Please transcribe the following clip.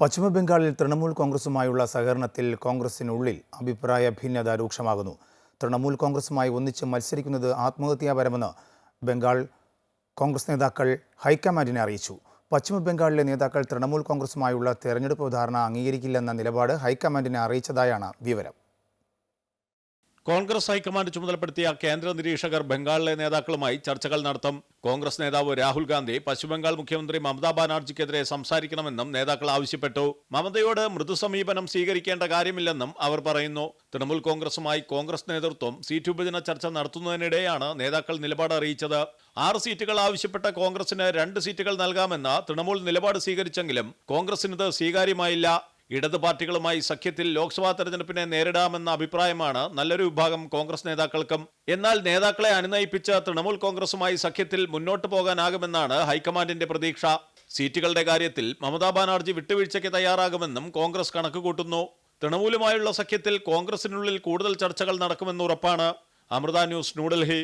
പശ്ചിമബംഗാളിൽ തൃണമൂൽ കോൺഗ്രസുമായുള്ള സഹകരണത്തിൽ കോൺഗ്രസിനുള്ളിൽ അഭിപ്രായ ഭിന്നത രൂക്ഷമാകുന്നു. തൃണമൂൽ കോൺഗ്രസുമായി ഒന്നിച്ച് മത്സരിക്കുന്നത് ആത്മഹത്യാപരമെന്ന് ബംഗാൾ കോൺഗ്രസ് നേതാക്കൾ ഹൈക്കമാൻഡിനെ അറിയിച്ചു. പശ്ചിമബംഗാളിലെ നേതാക്കൾ തൃണമൂൽ കോൺഗ്രസുമായുള്ള തെരഞ്ഞെടുപ്പ് ധാരണ അംഗീകരിക്കില്ലെന്ന നിലപാട് ഹൈക്കമാൻഡിനെ അറിയിച്ചതായാണ് വിവരം. കോൺഗ്രസ് ഹൈക്കമാൻഡ് ചുമതലപ്പെടുത്തിയ കേന്ദ്ര നിരീക്ഷകർ ബംഗാളിലെ നേതാക്കളുമായി ചർച്ചകൾ നടത്തും. കോൺഗ്രസ് നേതാവ് രാഹുൽ ഗാന്ധി പശ്ചിമബംഗാൾ മുഖ്യമന്ത്രി മമതാ ബാനർജിക്കെതിരെ സംസാരിക്കണമെന്നും നേതാക്കൾ ആവശ്യപ്പെട്ടു. മമതയോട് മൃദു സമീപനം സ്വീകരിക്കേണ്ട കാര്യമില്ലെന്നും അവർ പറയുന്നു. തൃണമൂൽ കോൺഗ്രസുമായി കോൺഗ്രസ് നേതൃത്വം സീറ്റ് വിഭജന ചർച്ച നടത്തുന്നതിനിടെയാണ് നേതാക്കൾ നിലപാട് അറിയിച്ചത്. ആറ് സീറ്റുകൾ ആവശ്യപ്പെട്ട കോൺഗ്രസിന് രണ്ട് സീറ്റുകൾ നൽകാമെന്ന തൃണമൂൽ നിലപാട് സ്വീകരിച്ചെങ്കിലും കോൺഗ്രസിനിത് സ്വീകാര്യമായില്ല. ഇടത് പാർട്ടികളുമായി സഖ്യത്തിൽ ലോക്സഭാ തെരഞ്ഞെടുപ്പിനെ നേരിടാമെന്ന അഭിപ്രായമാണ് നല്ലൊരു വിഭാഗം കോൺഗ്രസ് നേതാക്കൾക്കും. എന്നാൽ നേതാക്കളെ അനുനയിപ്പിച്ച തൃണമൂൽ കോൺഗ്രസുമായി സഖ്യത്തിൽ മുന്നോട്ടു പോകാനാകുമെന്നാണ് ഹൈക്കമാൻഡിന്റെ പ്രതീക്ഷ. സീറ്റുകളുടെ കാര്യത്തിൽ മമതാ ബാനർജി വിട്ടുവീഴ്ചയ്ക്ക് തയ്യാറാകുമെന്നും കോൺഗ്രസ് കണക്കുകൂട്ടുന്നു. തൃണമൂലുമായുള്ള സഖ്യത്തിൽ കോൺഗ്രസിനുള്ളിൽ കൂടുതൽ ചർച്ചകൾ നടക്കുമെന്ന് ഉറപ്പാണ്. അമൃത ന്യൂസ് ന്യൂഡൽഹി.